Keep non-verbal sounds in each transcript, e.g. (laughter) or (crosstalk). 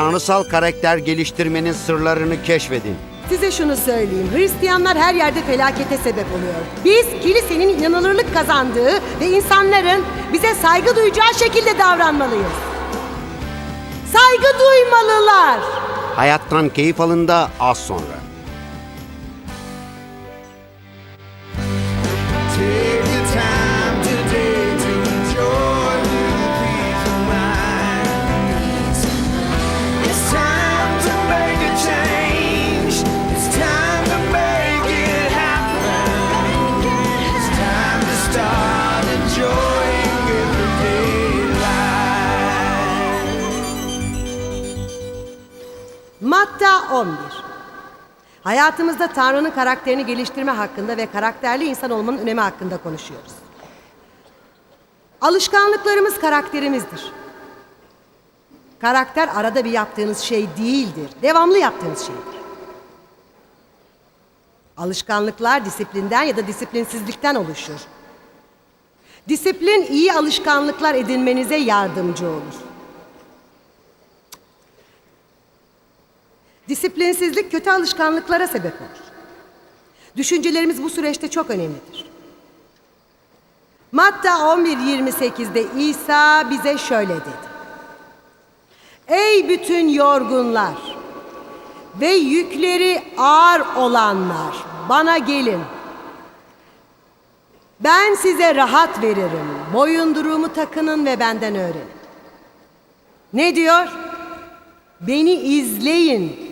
tanrısal karakter geliştirmenin sırlarını keşfedin. Size şunu söyleyeyim. Hristiyanlar her yerde felakete sebep oluyor. Biz kilisenin inanılırlık kazandığı ve insanların bize saygı duyacağı şekilde davranmalıyız. Saygı duymalılar. Hayattan keyif alın da az sonra. 11 Hayatımızda Tanrı'nın karakterini geliştirme hakkında ve karakterli insan olmanın önemi hakkında konuşuyoruz. Alışkanlıklarımız karakterimizdir. Karakter arada bir yaptığınız şey değildir. Devamlı yaptığınız şeydir. Alışkanlıklar disiplinden ya da disiplinsizlikten oluşur. Disiplin iyi alışkanlıklar edinmenize yardımcı olur. Disiplinsizlik kötü alışkanlıklara sebep olur. Düşüncelerimiz bu süreçte çok önemlidir. Matta 11.28'de İsa bize şöyle dedi. Ey bütün yorgunlar ve yükleri ağır olanlar bana gelin. Ben size rahat veririm. Boyunduruğumu takının ve benden öğrenin. Ne diyor? Beni izleyin.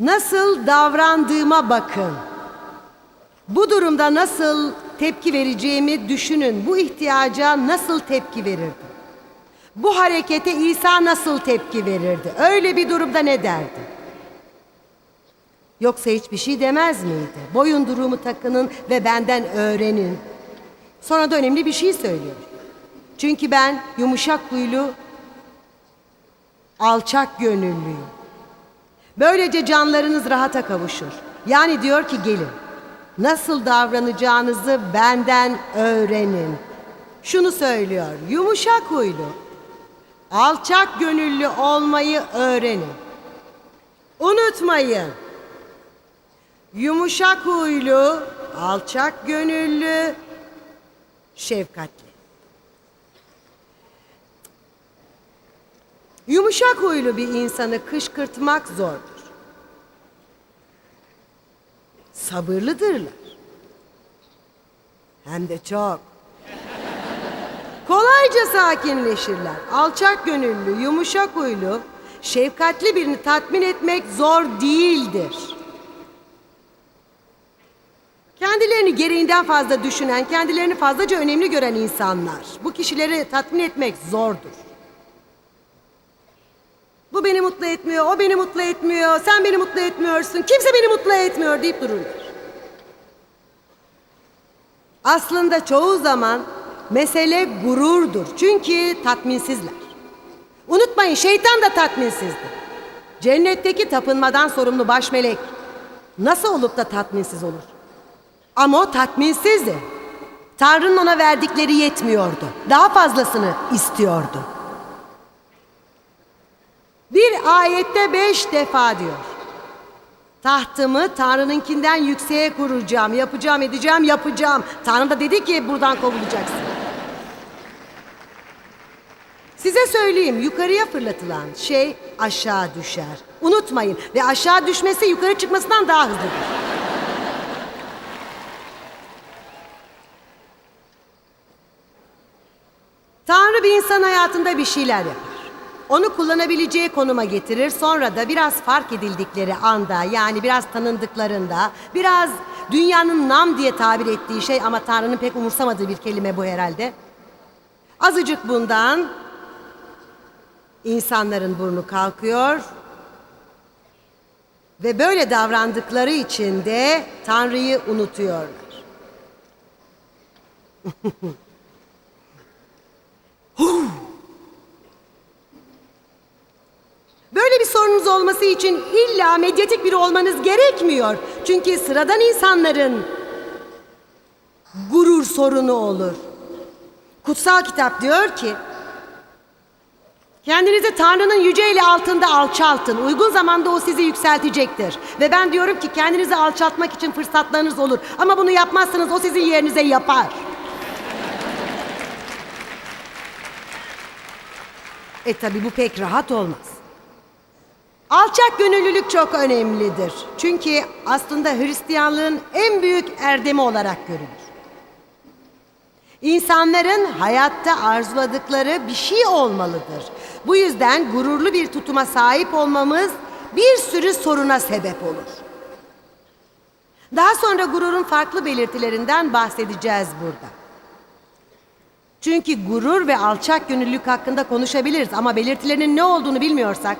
Nasıl davrandığıma bakın. Bu durumda nasıl tepki vereceğimi düşünün. Bu ihtiyaca nasıl tepki verirdim? Bu harekete İsa nasıl tepki verirdi? Öyle bir durumda ne derdi? Yoksa hiçbir şey demez miydi? Boyunduruğumu takının ve benden öğrenin. Sonra da önemli bir şey söylüyor. Çünkü ben yumuşak huylu, alçak gönüllüyüm. Böylece canlarınız rahata kavuşur. Yani diyor ki gelin. Nasıl davranacağınızı benden öğrenin. Şunu söylüyor. Yumuşak huylu, alçak gönüllü olmayı öğrenin. Unutmayın. Yumuşak huylu, alçak gönüllü, şefkatli. Yumuşak huylu bir insanı kışkırtmak zordur. Sabırlıdırlar. Hem de çok. Kolayca sakinleşirler. Alçak gönüllü, yumuşak huylu, şefkatli birini tatmin etmek zor değildir. Kendilerini gereğinden fazla düşünen, kendilerini fazlaca önemli gören insanlar. Bu kişileri tatmin etmek zordur. Bu beni mutlu etmiyor, o beni mutlu etmiyor, sen beni mutlu etmiyorsun, kimse beni mutlu etmiyor deyip dururlar. Aslında çoğu zaman mesele gururdur. Çünkü tatminsizler. Unutmayın şeytan da tatminsizdi. Cennetteki tapınmadan sorumlu baş melek nasıl olup da tatminsiz olur? Ama o tatminsizdi. Tanrı'nın ona verdikleri yetmiyordu. Daha fazlasını istiyordu. Bir ayette beş defa diyor. Tahtımı Tanrı'nınkinden yükseğe kuracağım, yapacağım, edeceğim, yapacağım. Tanrı da dedi ki buradan kovulacaksın. Size söyleyeyim yukarıya fırlatılan şey aşağı düşer. Unutmayın ve aşağı düşmesi yukarı çıkmasından daha hızlıdır. Tanrı bir insan hayatında bir şeyler yapar. Onu kullanabileceği konuma getirir. Sonra da biraz fark edildikleri anda yani biraz tanındıklarında biraz dünyanın nam diye tabir ettiği şey ama Tanrı'nın pek umursamadığı bir kelime bu herhalde. Azıcık bundan insanların burnu kalkıyor ve böyle davrandıkları için de Tanrı'yı unutuyorlar. (laughs) Böyle bir sorunuz olması için illa medyatik biri olmanız gerekmiyor. Çünkü sıradan insanların gurur sorunu olur. Kutsal kitap diyor ki Kendinizi Tanrı'nın yüce eli altında alçaltın. Uygun zamanda o sizi yükseltecektir. Ve ben diyorum ki kendinizi alçaltmak için fırsatlarınız olur. Ama bunu yapmazsanız o sizin yerinize yapar. E tabi bu pek rahat olmaz. Alçak gönüllülük çok önemlidir. Çünkü aslında Hristiyanlığın en büyük erdemi olarak görülür. İnsanların hayatta arzuladıkları bir şey olmalıdır. Bu yüzden gururlu bir tutuma sahip olmamız bir sürü soruna sebep olur. Daha sonra gururun farklı belirtilerinden bahsedeceğiz burada. Çünkü gurur ve alçak gönüllülük hakkında konuşabiliriz ama belirtilerinin ne olduğunu bilmiyorsak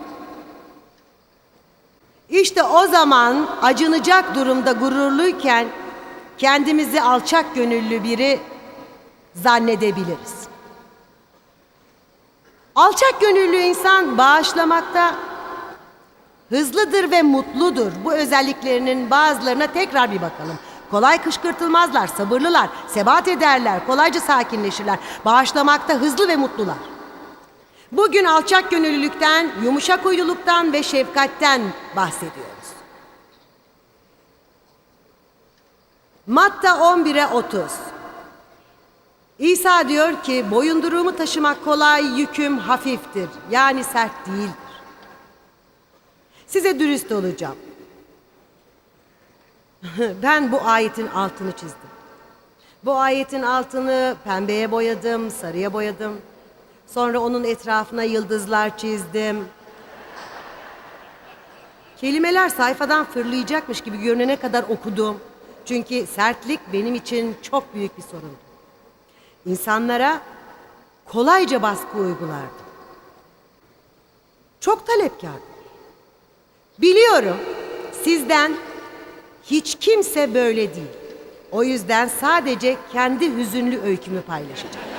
işte o zaman acınacak durumda gururluyken kendimizi alçak gönüllü biri zannedebiliriz. Alçak gönüllü insan bağışlamakta hızlıdır ve mutludur. Bu özelliklerinin bazılarına tekrar bir bakalım. Kolay kışkırtılmazlar, sabırlılar, sebat ederler, kolayca sakinleşirler. Bağışlamakta hızlı ve mutlular. Bugün alçak gönüllülükten, yumuşak huyluluktan ve şefkatten bahsediyoruz. Matta 11'e 30. İsa diyor ki boyunduruğumu taşımak kolay, yüküm hafiftir. Yani sert değildir. Size dürüst olacağım. (laughs) ben bu ayetin altını çizdim. Bu ayetin altını pembeye boyadım, sarıya boyadım. Sonra onun etrafına yıldızlar çizdim. Kelimeler sayfadan fırlayacakmış gibi görünene kadar okudum. Çünkü sertlik benim için çok büyük bir sorundu. İnsanlara kolayca baskı uygulardım. Çok talepkardım. Biliyorum sizden hiç kimse böyle değil. O yüzden sadece kendi hüzünlü öykümü paylaşacağım.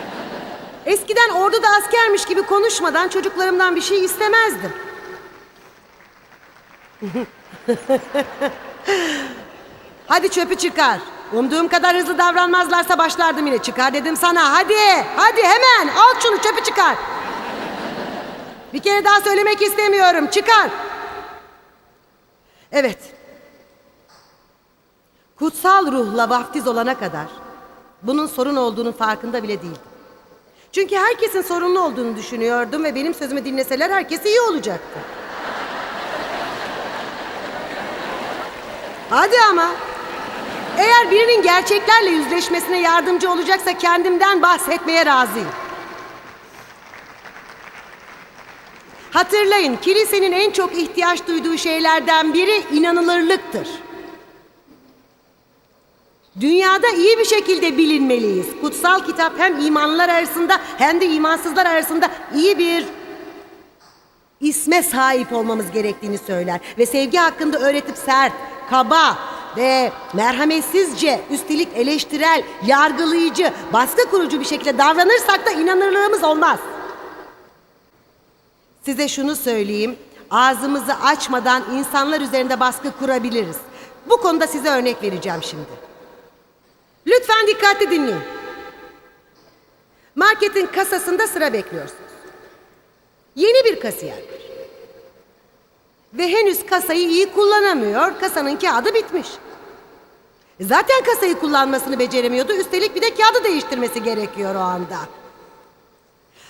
Eskiden orduda askermiş gibi konuşmadan çocuklarımdan bir şey istemezdim. (laughs) Hadi çöpü çıkar. Umduğum kadar hızlı davranmazlarsa başlardım yine. Çıkar dedim sana. Hadi, hadi hemen al şunu çöpü çıkar. Bir kere daha söylemek istemiyorum. Çıkar. Evet. Kutsal ruhla vaftiz olana kadar bunun sorun olduğunun farkında bile değildim. Çünkü herkesin sorunlu olduğunu düşünüyordum ve benim sözümü dinleseler herkes iyi olacaktı. Hadi ama. Eğer birinin gerçeklerle yüzleşmesine yardımcı olacaksa kendimden bahsetmeye razıyım. Hatırlayın, kilisenin en çok ihtiyaç duyduğu şeylerden biri inanılırlıktır. Dünyada iyi bir şekilde bilinmeliyiz. Kutsal kitap hem imanlılar arasında hem de imansızlar arasında iyi bir isme sahip olmamız gerektiğini söyler. Ve sevgi hakkında öğretip sert, kaba ve merhametsizce, üstelik eleştirel, yargılayıcı, baskı kurucu bir şekilde davranırsak da inanırlığımız olmaz. Size şunu söyleyeyim, ağzımızı açmadan insanlar üzerinde baskı kurabiliriz. Bu konuda size örnek vereceğim şimdi. Lütfen dikkatli dinleyin. Marketin kasasında sıra bekliyorsunuz. Yeni bir kasiyer. Ve henüz kasayı iyi kullanamıyor. Kasanın kağıdı bitmiş. Zaten kasayı kullanmasını beceremiyordu. Üstelik bir de kağıdı değiştirmesi gerekiyor o anda.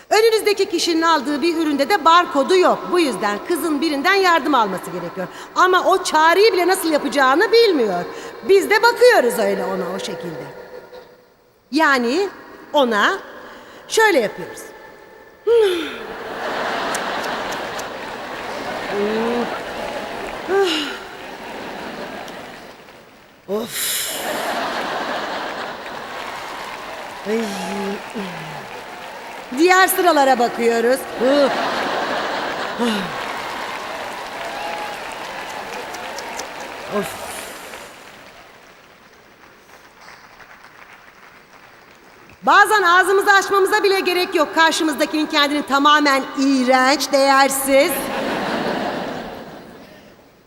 Önünüzdeki kişinin aldığı bir üründe de barkodu yok. Bu yüzden kızın birinden yardım alması gerekiyor. Ama o çağrıyı bile nasıl yapacağını bilmiyor. Biz de bakıyoruz öyle ona o şekilde. Yani ona şöyle yapıyoruz. Of. Ay. Diğer sıralara bakıyoruz. Of. Bazen ağzımızı açmamıza bile gerek yok. Karşımızdakinin kendini tamamen iğrenç, değersiz,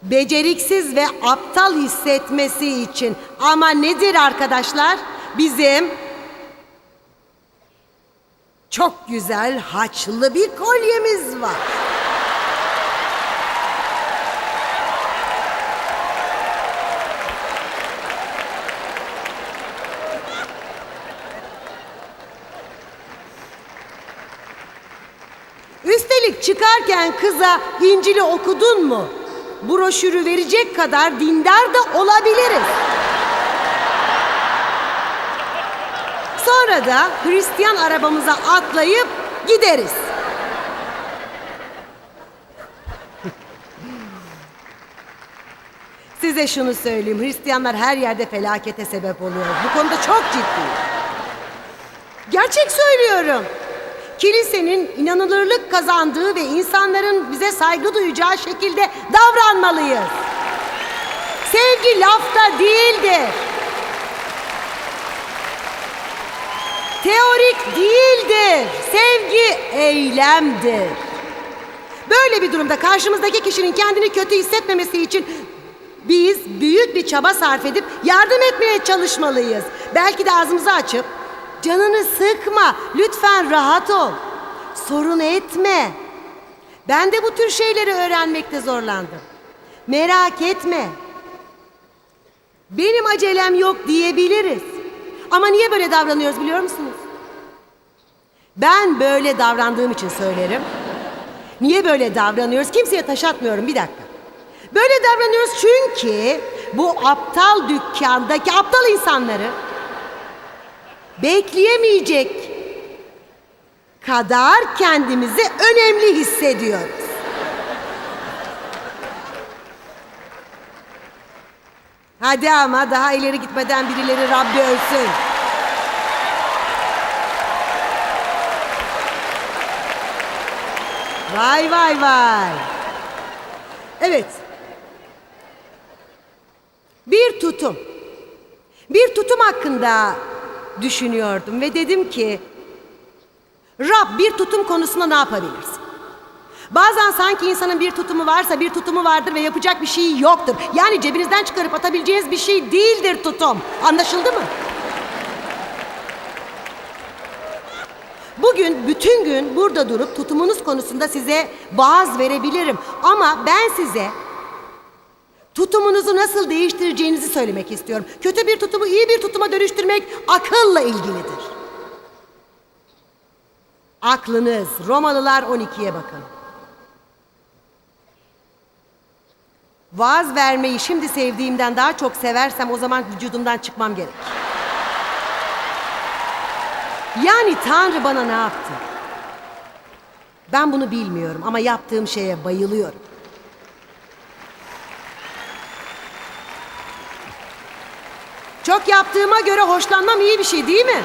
beceriksiz ve aptal hissetmesi için. Ama nedir arkadaşlar? Bizim Çok güzel haçlı bir kolyemiz var. Üstelik çıkarken kıza İncil'i okudun mu? Broşürü verecek kadar dindar da olabiliriz. Sonra da Hristiyan arabamıza atlayıp gideriz. Size şunu söyleyeyim. Hristiyanlar her yerde felakete sebep oluyor. Bu konuda çok ciddiyim. Gerçek söylüyorum. Kilisenin inanılırlık kazandığı ve insanların bize saygı duyacağı şekilde davranmalıyız. Sevgi lafta değildir. Teorik değildir. Sevgi eylemdir. Böyle bir durumda karşımızdaki kişinin kendini kötü hissetmemesi için biz büyük bir çaba sarf edip yardım etmeye çalışmalıyız. Belki de ağzımızı açıp canını sıkma, lütfen rahat ol, sorun etme. Ben de bu tür şeyleri öğrenmekte zorlandım. Merak etme. Benim acelem yok diyebiliriz. Ama niye böyle davranıyoruz biliyor musunuz? Ben böyle davrandığım için söylerim. Niye böyle davranıyoruz? Kimseye taş atmıyorum bir dakika. Böyle davranıyoruz çünkü bu aptal dükkandaki aptal insanları bekleyemeyecek kadar kendimizi önemli hissediyoruz. Hadi ama daha ileri gitmeden birileri Rabbi ölsün. Vay vay vay. Evet. Bir tutum. Bir tutum hakkında düşünüyordum ve dedim ki Rab bir tutum konusunda ne yapabilirsin? Bazen sanki insanın bir tutumu varsa bir tutumu vardır ve yapacak bir şey yoktur. Yani cebinizden çıkarıp atabileceğiniz bir şey değildir tutum. Anlaşıldı mı? Bugün bütün gün burada durup tutumunuz konusunda size vaaz verebilirim. Ama ben size tutumunuzu nasıl değiştireceğinizi söylemek istiyorum. Kötü bir tutumu iyi bir tutuma dönüştürmek akılla ilgilidir. Aklınız Romalılar 12'ye bakın. Vaaz vermeyi şimdi sevdiğimden daha çok seversem o zaman vücudumdan çıkmam gerek. Yani Tanrı bana ne yaptı? Ben bunu bilmiyorum ama yaptığım şeye bayılıyorum. Çok yaptığıma göre hoşlanmam iyi bir şey değil mi?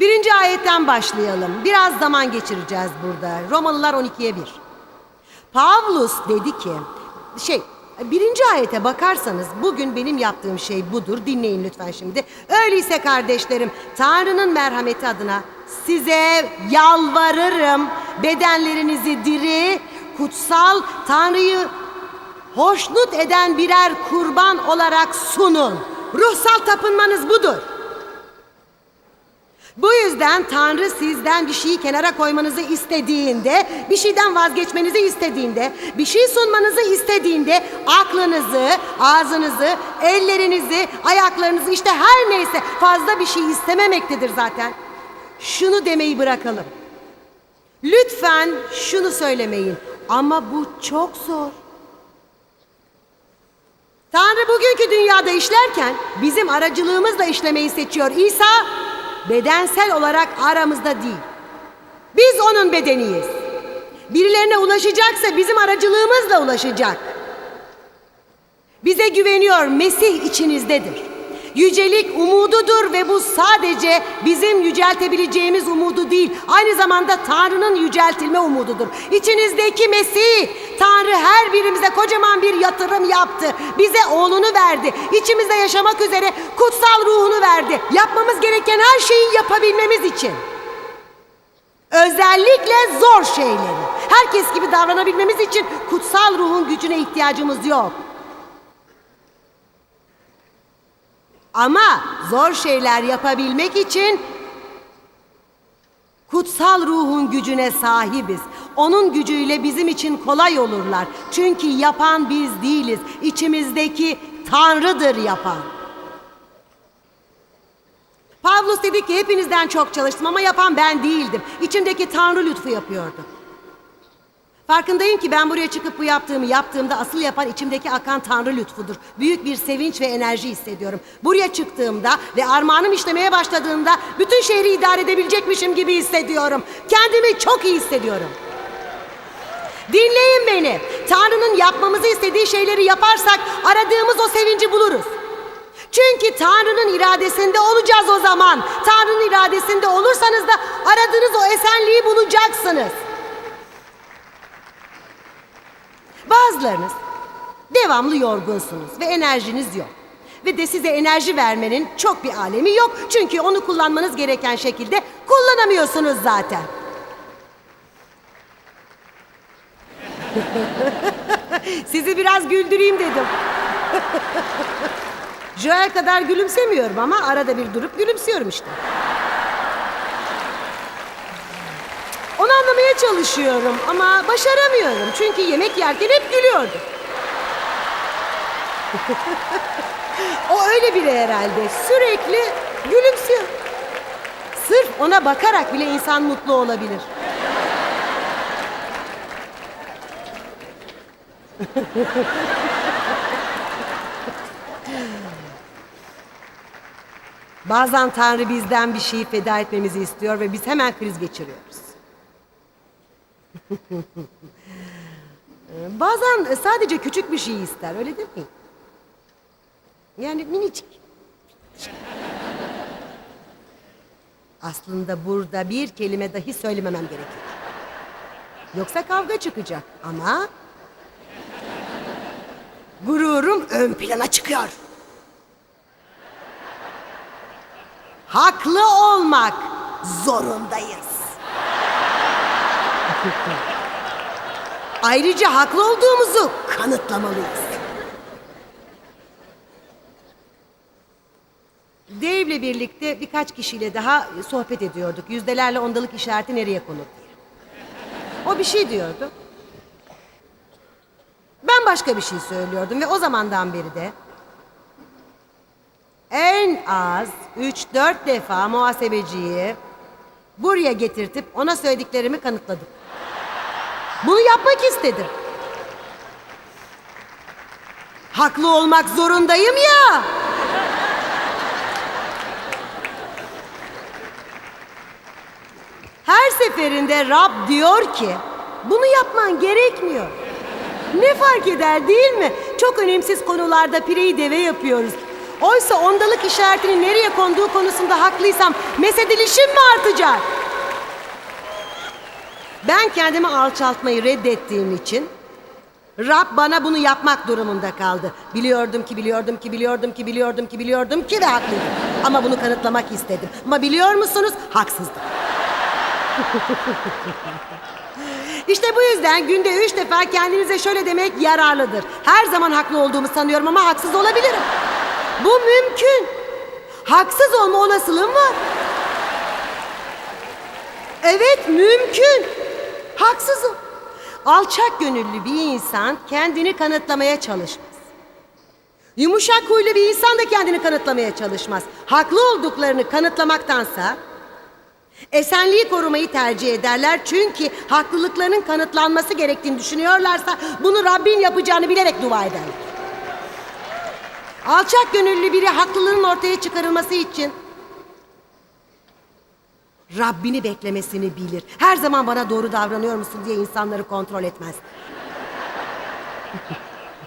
Birinci ayetten başlayalım. Biraz zaman geçireceğiz burada. Romalılar 12'ye 1. Pavlus dedi ki, şey, birinci ayete bakarsanız bugün benim yaptığım şey budur. Dinleyin lütfen şimdi. Öyleyse kardeşlerim, Tanrı'nın merhameti adına size yalvarırım. Bedenlerinizi diri, kutsal, Tanrı'yı hoşnut eden birer kurban olarak sunun. Ruhsal tapınmanız budur. Bu yüzden Tanrı sizden bir şeyi kenara koymanızı istediğinde, bir şeyden vazgeçmenizi istediğinde, bir şey sunmanızı istediğinde aklınızı, ağzınızı, ellerinizi, ayaklarınızı işte her neyse fazla bir şey istememektedir zaten. Şunu demeyi bırakalım. Lütfen şunu söylemeyin. Ama bu çok zor. Tanrı bugünkü dünyada işlerken bizim aracılığımızla işlemeyi seçiyor. İsa bedensel olarak aramızda değil. Biz onun bedeniyiz. Birilerine ulaşacaksa bizim aracılığımızla ulaşacak. Bize güveniyor, Mesih içinizdedir. Yücelik umududur ve bu sadece bizim yüceltebileceğimiz umudu değil, aynı zamanda Tanrı'nın yüceltilme umududur. İçinizdeki Mesih, Tanrı her birimize kocaman bir yatırım yaptı. Bize oğlunu verdi. İçimizde yaşamak üzere kutsal ruhunu verdi. Yapmamız gereken her şeyi yapabilmemiz için. Özellikle zor şeyleri. Herkes gibi davranabilmemiz için kutsal ruhun gücüne ihtiyacımız yok. Ama zor şeyler yapabilmek için Kutsal ruhun gücüne sahibiz. Onun gücüyle bizim için kolay olurlar. Çünkü yapan biz değiliz. İçimizdeki Tanrı'dır yapan. Pavlus dedi ki hepinizden çok çalıştım ama yapan ben değildim. İçimdeki Tanrı lütfu yapıyordu. Farkındayım ki ben buraya çıkıp bu yaptığımı yaptığımda asıl yapan içimdeki akan Tanrı lütfudur. Büyük bir sevinç ve enerji hissediyorum. Buraya çıktığımda ve armağanım işlemeye başladığında bütün şehri idare edebilecekmişim gibi hissediyorum. Kendimi çok iyi hissediyorum. Dinleyin beni. Tanrı'nın yapmamızı istediği şeyleri yaparsak aradığımız o sevinci buluruz. Çünkü Tanrı'nın iradesinde olacağız o zaman. Tanrı'nın iradesinde olursanız da aradığınız o esenliği bulacaksınız. Bazılarınız devamlı yorgunsunuz ve enerjiniz yok. Ve de size enerji vermenin çok bir alemi yok. Çünkü onu kullanmanız gereken şekilde kullanamıyorsunuz zaten. (laughs) Sizi biraz güldüreyim dedim. (laughs) Joel kadar gülümsemiyorum ama arada bir durup gülümsüyorum işte. Onu anlamaya çalışıyorum ama başaramıyorum. Çünkü yemek yerken hep gülüyordu. (laughs) o öyle biri herhalde. Sürekli gülümsüyor. Sırf ona bakarak bile insan mutlu olabilir. (laughs) Bazen Tanrı bizden bir şeyi feda etmemizi istiyor ve biz hemen kriz geçiriyoruz. (laughs) Bazen sadece küçük bir şey ister, öyle değil mi? Yani minicik. Aslında burada bir kelime dahi söylememem gerekiyor. Yoksa kavga çıkacak ama... Gururum ön plana çıkıyor. Haklı olmak zorundayız. Ayrıca haklı olduğumuzu kanıtlamalıyız. Dave'le birlikte birkaç kişiyle daha sohbet ediyorduk. Yüzdelerle ondalık işareti nereye konur diye. O bir şey diyordu. Ben başka bir şey söylüyordum ve o zamandan beri de en az 3-4 defa muhasebeciyi buraya getirtip ona söylediklerimi kanıtladım. Bunu yapmak istedim. Haklı olmak zorundayım ya. Her seferinde Rab diyor ki bunu yapman gerekmiyor. Ne fark eder değil mi? Çok önemsiz konularda pireyi deve yapıyoruz. Oysa ondalık işaretinin nereye konduğu konusunda haklıysam mesedilişim mi artacak? Ben kendimi alçaltmayı reddettiğim için Rab bana bunu yapmak durumunda kaldı. Biliyordum ki, biliyordum ki, biliyordum ki, biliyordum ki, biliyordum ki ve haklıydım. Ama bunu kanıtlamak istedim. Ama biliyor musunuz? Haksızdım. (laughs) İşte bu yüzden günde üç defa kendinize şöyle demek yararlıdır. Her zaman haklı olduğumu sanıyorum ama haksız olabilirim. Bu mümkün. Haksız olma olasılığım var. Evet mümkün. Haksızım. Alçak gönüllü bir insan kendini kanıtlamaya çalışmaz. Yumuşak huylu bir insan da kendini kanıtlamaya çalışmaz. Haklı olduklarını kanıtlamaktansa esenliği korumayı tercih ederler. Çünkü haklılıklarının kanıtlanması gerektiğini düşünüyorlarsa bunu Rabbin yapacağını bilerek dua ederler. Alçak gönüllü biri haklılığın ortaya çıkarılması için Rabbini beklemesini bilir. Her zaman bana doğru davranıyor musun diye insanları kontrol etmez.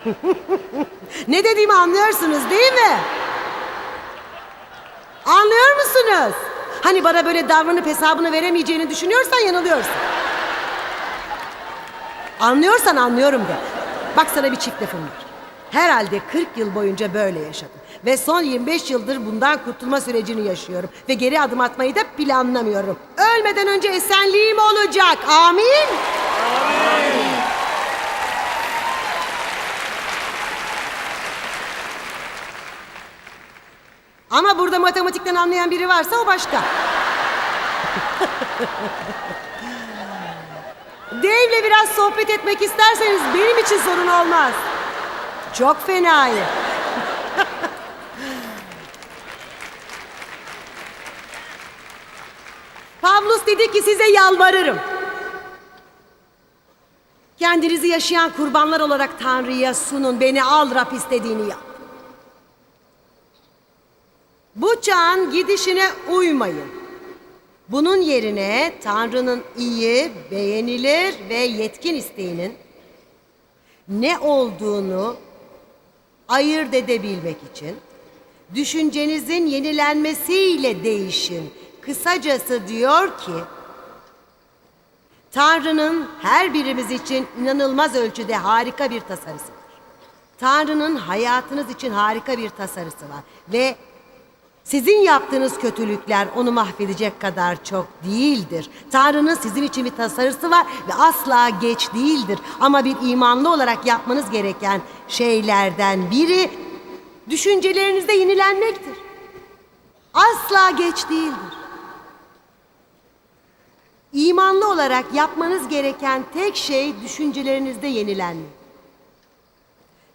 (laughs) ne dediğimi anlıyorsunuz değil mi? Anlıyor musunuz? Hani bana böyle davranıp hesabını veremeyeceğini düşünüyorsan yanılıyorsun. Anlıyorsan anlıyorum de. Bak sana bir çift lafım var. Herhalde 40 yıl boyunca böyle yaşadım. Ve son 25 yıldır bundan kurtulma sürecini yaşıyorum. Ve geri adım atmayı da planlamıyorum. Ölmeden önce esenliğim olacak. Amin. Ama burada matematikten anlayan biri varsa o başka. (laughs) Dave'le biraz sohbet etmek isterseniz benim için sorun olmaz. Çok fenayım. Pavlus dedi ki size yalvarırım. Kendinizi yaşayan kurbanlar olarak Tanrı'ya sunun. Beni al Rab istediğini yap. Bu çağın gidişine uymayın. Bunun yerine Tanrı'nın iyi, beğenilir ve yetkin isteğinin ne olduğunu ayırt edebilmek için düşüncenizin yenilenmesiyle değişin. Kısacası diyor ki Tanrı'nın her birimiz için inanılmaz ölçüde harika bir tasarısı var. Tanrı'nın hayatınız için harika bir tasarısı var ve sizin yaptığınız kötülükler onu mahvedecek kadar çok değildir. Tanrı'nın sizin için bir tasarısı var ve asla geç değildir. Ama bir imanlı olarak yapmanız gereken şeylerden biri düşüncelerinizde yenilenmektir. Asla geç değildir. İmanlı olarak yapmanız gereken tek şey düşüncelerinizde yenilenmek.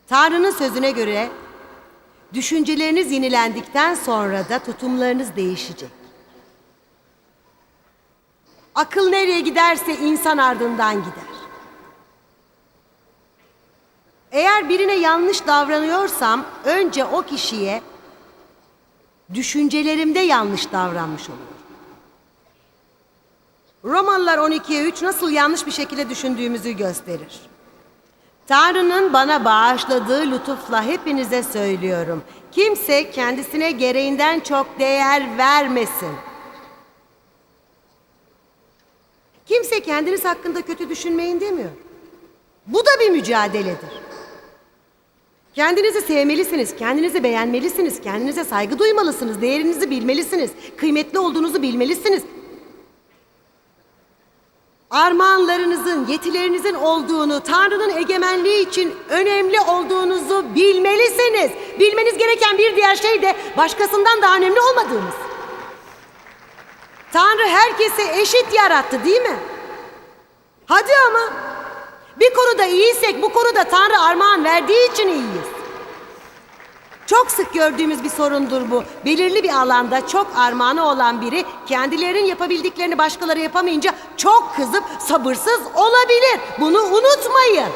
Tanrı'nın sözüne göre düşünceleriniz yenilendikten sonra da tutumlarınız değişecek. Akıl nereye giderse insan ardından gider. Eğer birine yanlış davranıyorsam önce o kişiye düşüncelerimde yanlış davranmış oluyorum. Romalılar 12'ye 3 nasıl yanlış bir şekilde düşündüğümüzü gösterir. Tanrı'nın bana bağışladığı lütufla hepinize söylüyorum. Kimse kendisine gereğinden çok değer vermesin. Kimse kendiniz hakkında kötü düşünmeyin demiyor. Bu da bir mücadeledir. Kendinizi sevmelisiniz, kendinizi beğenmelisiniz, kendinize saygı duymalısınız, değerinizi bilmelisiniz, kıymetli olduğunuzu bilmelisiniz. Armağanlarınızın, yetilerinizin olduğunu, Tanrı'nın egemenliği için önemli olduğunuzu bilmelisiniz. Bilmeniz gereken bir diğer şey de başkasından daha önemli olmadığınız. Tanrı herkese eşit yarattı değil mi? Hadi ama. Bir konuda iyiysek bu konuda Tanrı armağan verdiği için iyiyiz. Çok sık gördüğümüz bir sorundur bu. Belirli bir alanda çok armağanı olan biri kendilerinin yapabildiklerini başkaları yapamayınca çok kızıp sabırsız olabilir. Bunu unutmayın.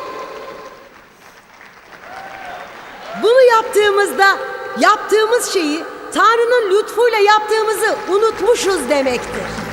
Bunu yaptığımızda yaptığımız şeyi Tanrı'nın lütfuyla yaptığımızı unutmuşuz demektir.